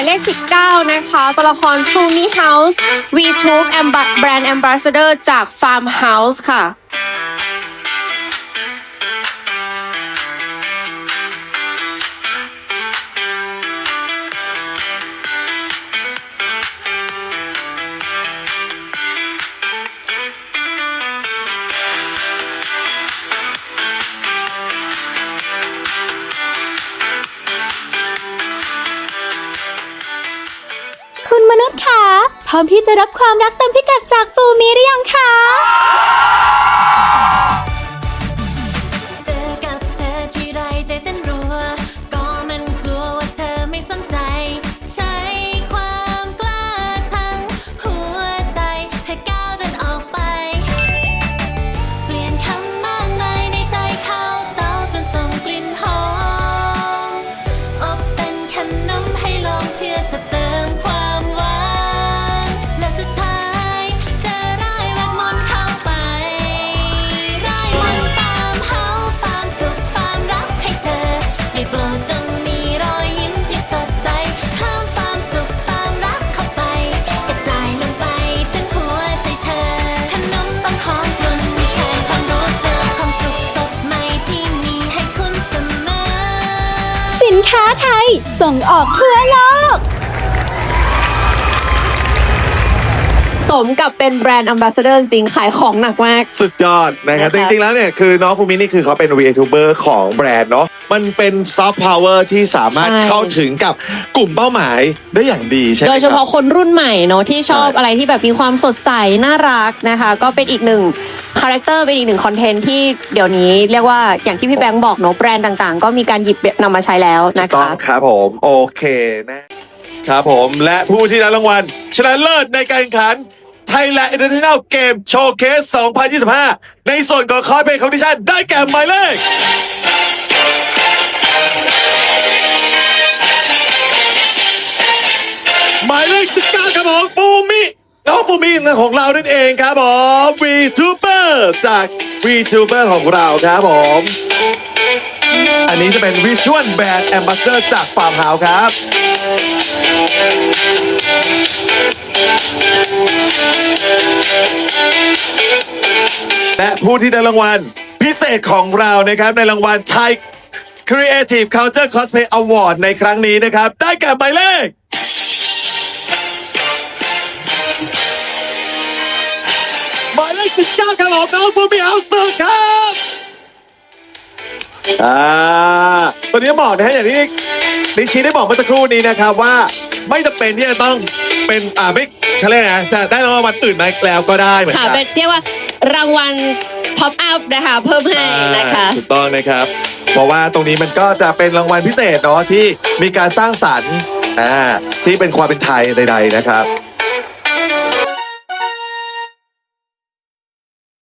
ายเลข 19 นะคะ ตัวละคร True Me House VTube Amba- Brand Ambassador จาก Farm House ค่ะ คุณมนุษย์คะพร้อมที่จะรับความรักเต็มพิกัดจากฟูมิหรือยังคะ ค้าไทย ส่งออกทั่วโลก สมกับเป็นแบรนด์ Ambassador จริงๆขายของหนักมาก สุดยอดนะครับนะคะจริงๆแล้วเนี่ยคือน้องฟูมินี่คือเขาเป็น VTuber ของแบรนด์เนาะมันเป็นซอฟต์พาวเวอร์ที่สามารถเข้าถึงกับกลุ่มเป้าหมายได้อย่างดีใช่ไหมโดยเฉคพาะรับ คนรุ่นใหม่เนาะที่ชอบใช่ อะไรที่แบบมีความสดใส น่ารักนะคะ ก็เป็นอีกหนึ่งคาแรคเตอร์เป็นอีกหนึ่งคอนเทนต์ที่เดี๋ยวนี้เรียกว่าอย่างที่พี่แบงค์บอกเนาะแบรนด์ต่างๆ ก็มีการหยิบนำมาใช้แล้วนะต้อคะ งครับผม โอเคนะครับผมและผู้ที่ได้รางวัลชนะเลิศในการแข่งขัน Thailand International Game Showcase 2025 ในส่วนของคอร์เป็นคอมพิชั่นได้แก่หมายเลขหมายเลข19ครับผมปูมิน้องปูมิของเรานั่นเองครับผม VTuber จาก VTuber ของเราครับผม อันนี้จะเป็น Visual Brand Ambassador จาก Farm House ครับ และผู้ที่ได้รางวัลพิเศษของเรานะครับในรางวัลไทย Creative Culture Cosplay Award ในครั้งนี้นะครับ ได้แก่หมายเลขหมายเลขสิบเก้าครับผมน้องฟูมิเอาสึกครับอ่าตัวนี้บอกนะฮะอย่างที่นิชิได้บอกเมื่อสักครู่นี้นะครับว่าไม่จำเป็นที่จะต้องเป็นอ่าไม่เขาเรียกนะจะได้รางวัลอื่นมาแล้วก็ได้เหมือนค่ะกัน เป็นเรียกว่า รางวัลท็อปอัพนะคะเพิ่มให้นะคะอ่าถูกต้องนะครับ เพราะว่าตรงนี้มันก็จะเป็นรางวัลพิเศษเนาะที่มีการสร้างสรรค์อ่าที่เป็นความเป็นไทยใดๆนะครับ